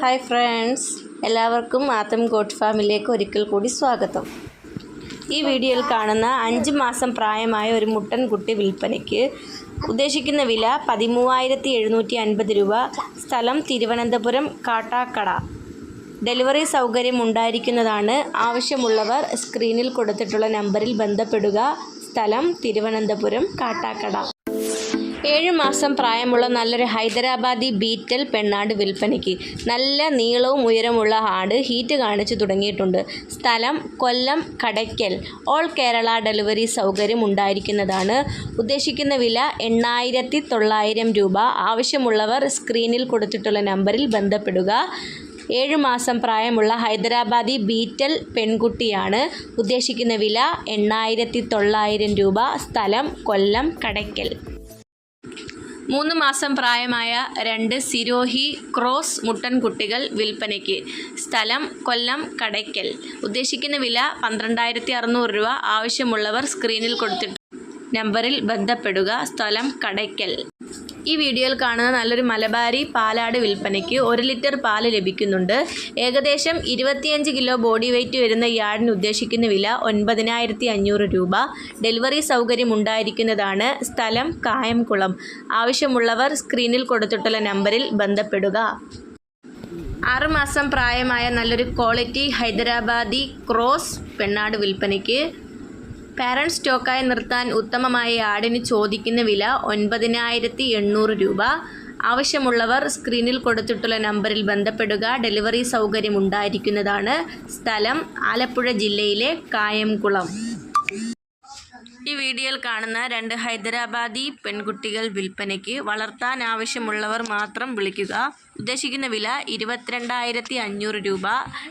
Hi friends എല്ലാവർക്കും ആത്തം God ഫാമിലേക്ക് ഒരിക്കൽ കൂടി സ്വാഗതം. ഈ വീഡിയോയിൽ കാണുന്ന അഞ്ച് മാസം പ്രായമായ ഒരു മുട്ടൻ കുട്ടി വിൽപ്പനയ്ക്ക് ഉദ്ദേശിക്കുന്ന വില പതിമൂവായിരത്തി എഴുന്നൂറ്റി അൻപത് രൂപ. സ്ഥലം തിരുവനന്തപുരം കാട്ടാക്കട. ഡെലിവറി സൗകര്യം ഉണ്ടായിരിക്കുന്നതാണ് ആവശ്യമുള്ളവർ സ്ക്രീനിൽ കൊടുത്തിട്ടുള്ള നമ്പറിൽ ബന്ധപ്പെടുക. സ്ഥലം തിരുവനന്തപുരം കാട്ടാക്കട. ഏഴ് മാസം പ്രായമുള്ള നല്ലൊരു ഹൈദരാബാദി ബീറ്റൽ പെണ്ണാട് വിൽപ്പനയ്ക്ക് നല്ല നീളവും ഉയരമുള്ള ആട് ഹീറ്റ് കാണിച്ചു തുടങ്ങിയിട്ടുണ്ട്. സ്ഥലം കൊല്ലം കടയ്ക്കൽ. ഓൾ കേരള ഡെലിവറി സൗകര്യം ഉണ്ടായിരിക്കുന്നതാണ്. ഉദ്ദേശിക്കുന്ന വില എണ്ണായിരത്തി തൊള്ളായിരം രൂപ. ആവശ്യമുള്ളവർ സ്ക്രീനിൽ കൊടുത്തിട്ടുള്ള നമ്പറിൽ ബന്ധപ്പെടുക. ഏഴ് മാസം പ്രായമുള്ള ഹൈദരാബാദി ബീറ്റൽ പെൺകുട്ടിയാണ്. ഉദ്ദേശിക്കുന്ന വില എണ്ണായിരത്തി തൊള്ളായിരം രൂപ. സ്ഥലം കൊല്ലം കടയ്ക്കൽ. മൂന്ന് മാസം പ്രായമായ രണ്ട് സിരോഹി ക്രോസ് മുട്ടൻകുട്ടികൾ വിൽപ്പനയ്ക്ക്. സ്ഥലം കൊല്ലം കടയ്ക്കൽ. ഉദ്ദേശിക്കുന്ന വില പന്ത്രണ്ടായിരത്തി അറുന്നൂറ് രൂപ. ആവശ്യമുള്ളവർ സ്ക്രീനിൽ കൊടുത്തിട്ട് നമ്പറിൽ ബന്ധപ്പെടുക. സ്ഥലം കടയ്ക്കൽ. ഈ വീഡിയോയിൽ കാണുന്ന നല്ലൊരു മലബാരി പാലാട് വിൽപ്പനയ്ക്ക് ഒരു ലിറ്റർ പാൽ ലഭിക്കുന്നുണ്ട്. ഏകദേശം ഇരുപത്തിയഞ്ച് കിലോ ബോഡി വെയ്റ്റ് വരുന്ന ഇയാളിന് ഉദ്ദേശിക്കുന്ന വില ഒൻപതിനായിരത്തി അഞ്ഞൂറ് രൂപ. ഡെലിവറി സൗകര്യം ഉണ്ടായിരിക്കുന്നതാണ് സ്ഥലം കായംകുളം. ആവശ്യമുള്ളവർ സ്ക്രീനിൽ കൊടുത്തിട്ടുള്ള നമ്പറിൽ ബന്ധപ്പെടുക. ആറുമാസം പ്രായമായ നല്ലൊരു ക്വാളിറ്റി ഹൈദരാബാദി ക്രോസ് പെണ്ണാട് വിൽപ്പനയ്ക്ക് പാരന്റ് സ്റ്റോക്കായി നിർത്താൻ ഉത്തമമായ ആടിന് ചോദിക്കുന്ന വില ഒൻപതിനായിരത്തി എണ്ണൂറ് രൂപ. ആവശ്യമുള്ളവർ സ്ക്രീനിൽ കൊടുത്തിട്ടുള്ള നമ്പറിൽ ബന്ധപ്പെടുക. ഡെലിവറി സൗകര്യം ഉണ്ടായിരിക്കുന്നതാണ് സ്ഥലം ആലപ്പുഴ ജില്ലയിലെ കായംകുളം. ഈ വീഡിയോയിൽ കാണുന്ന രണ്ട് ഹൈദരാബാദി പെൺകുട്ടികൾ വിൽപ്പനയ്ക്ക് വളർത്താൻ ആവശ്യമുള്ളവർ മാത്രം വിളിക്കുക. ഉദ്ദേശിക്കുന്ന വില ഇരുപത്തിരണ്ടായിരത്തി അഞ്ഞൂറ് രൂപ.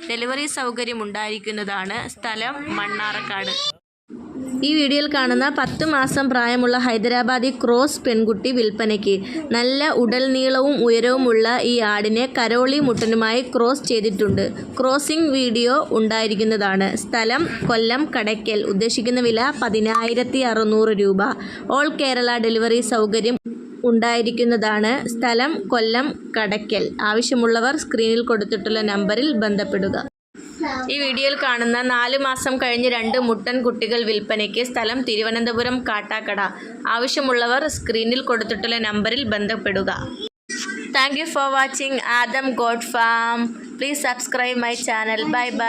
ഡെലിവറി സൗകര്യം ഉണ്ടായിരിക്കുന്നതാണ് സ്ഥലം മണ്ണാറക്കാട് ഈ വീഡിയോയിൽ കാണുന്ന പത്ത് മാസം പ്രായമുള്ള ഹൈദരാബാദി ക്രോസ് പെൺകുട്ടി വിൽപ്പനയ്ക്ക് നല്ല ഉടൽ നീളവും ഉയരവുമുള്ള ഈ ആടിനെ കരോളി മുട്ടനുമായി ക്രോസ് ചെയ്തിട്ടുണ്ട്. ക്രോസിംഗ് വീഡിയോ ഉണ്ടായിരിക്കുന്നതാണ്. സ്ഥലം കൊല്ലം കടയ്ക്കൽ. ഉദ്ദേശിക്കുന്ന വില പതിനായിരത്തി രൂപ. ഓൾ കേരള ഡെലിവറി സൗകര്യം ഉണ്ടായിരിക്കുന്നതാണ്. സ്ഥലം കൊല്ലം കടയ്ക്കൽ. ആവശ്യമുള്ളവർ സ്ക്രീനിൽ കൊടുത്തിട്ടുള്ള നമ്പറിൽ ബന്ധപ്പെടുക. ഈ വീഡിയോയിൽ കാണുന്ന നാല് മാസം കഴിഞ്ഞ് രണ്ട് മുട്ടൻ കുട്ടികൾ വിൽപ്പനയ്ക്ക് സ്ഥലം തിരുവനന്തപുരം കാട്ടാക്കട. ആവശ്യമുള്ളവർ സ്ക്രീനിൽ കൊടുത്തിട്ടുള്ള നമ്പറിൽ ബന്ധപ്പെടുക. Thank for watching Adam God Farm please subscribe my channel bye bye